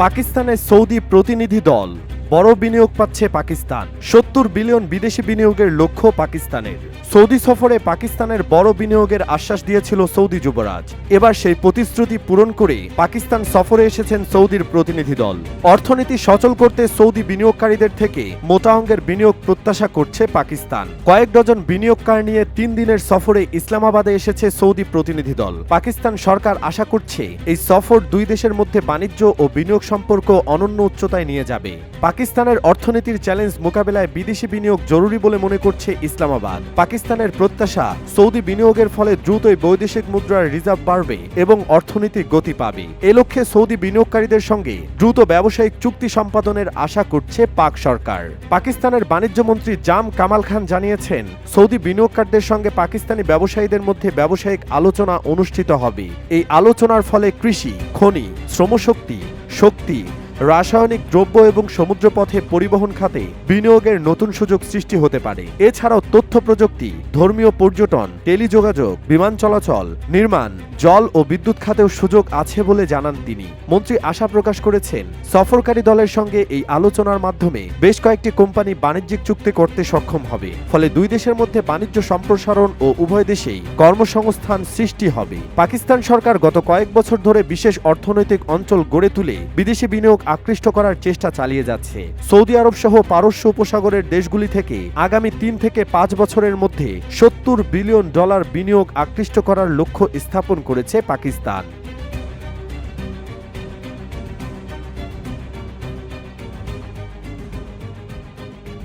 পাকিস্তানে সৌদি প্রতিনিধি দল। বড় বিনিয়োগ পাচ্ছে পাকিস্তান। সত্তর বিলিয়ন বিদেশি বিনিয়োগের লক্ষ্য পাকিস্তানের। সৌদি সফরে পাকিস্তানের বড় বিনিয়োগের আশ্বাস দিয়েছিল সৌদি যুবরাজ। এবার সেই প্রতিশ্রুতি পূরণ করে পাকিস্তান সফরে এসেছেন সৌদির প্রতিনিধি দল। অর্থনীতি সচল করতে সৌদি বিনিয়োগকারীদের থেকে মোটা অঙ্কের বিনিয়োগ প্রত্যাশা করছে পাকিস্তান। কয়েক ডজন বিনিয়োগকার নিয়ে তিন দিনের সফরে ইসলামাবাদে এসেছে সৌদি প্রতিনিধি দল। পাকিস্তান সরকার আশা করছে এই সফর দুই দেশের মধ্যে বাণিজ্য ও বিনিয়োগ সম্পর্ক অনন্য উচ্চতায় নিয়ে যাবে। পাকিস্তানের অর্থনীতির চ্যালেঞ্জ মোকাবেলায় বিদেশি বিনিয়োগ জরুরি বলে মনে করছে ইসলামাবাদ। পাকিস্তানের প্রত্যাশা, সৌদি বিনিয়োগের ফলে দ্রুতই বৈদেশিক মুদ্রার রিজার্ভ বাড়বে এবং অর্থনীতি গতি পাবে। এ লক্ষ্যে সৌদি বিনিয়োগকারীদের সঙ্গে দ্রুত ব্যবসায়িক চুক্তি সম্পাদনের আশা করছে পাক সরকার। পাকিস্তানের বাণিজ্য মন্ত্রী জাম কামাল খান জানিয়েছেন, সৌদি বিনিয়োগকারীদের সঙ্গে পাকিস্তানি ব্যবসায়ীদের মধ্যে ব্যবসায়িক আলোচনা অনুষ্ঠিত হবে। এই আলোচনার ফলে কৃষি, খনি, শ্রমশক্তি, শক্তি রাসায়নিক দ্রব্য এবং সমুদ্রপথে পরিবহন খাতে বিনিয়োগের নতুন সুযোগ সৃষ্টি হতে পারে। এছাড়াও তথ্য প্রযুক্তি, ধর্মীয় পর্যটন, টেলিযোগাযোগ, বিমান চলাচল, নির্মাণ, জল ও বিদ্যুৎ খাতেও সুযোগ আছে বলে জানান তিনি। মন্ত্রী আশা প্রকাশ করেছেন, সফরকারী দলের সঙ্গে এই আলোচনার মাধ্যমে বেশ কয়েকটি কোম্পানি বাণিজ্যিক চুক্তি করতে সক্ষম হবে। ফলে দুই দেশের মধ্যে বাণিজ্য সম্প্রসারণ ও উভয় দেশেই কর্মসংস্থান সৃষ্টি হবে। পাকিস্তান সরকার গত কয়েক বছর ধরে বিশেষ অর্থনৈতিক অঞ্চল গড়ে তুলে বিদেশি বিনিয়োগ আকৃষ্ট করার চেষ্টা চালিয়ে যাচ্ছে। সৌদি আরব সহ পারস্য উপসাগরের দেশগুলি থেকে আগামী তিন থেকে পাঁচ বছরের মধ্যে সত্তর বিলিয়ন ডলার বিনিয়োগ আকৃষ্ট করার লক্ষ্য স্থাপন করেছে পাকিস্তান।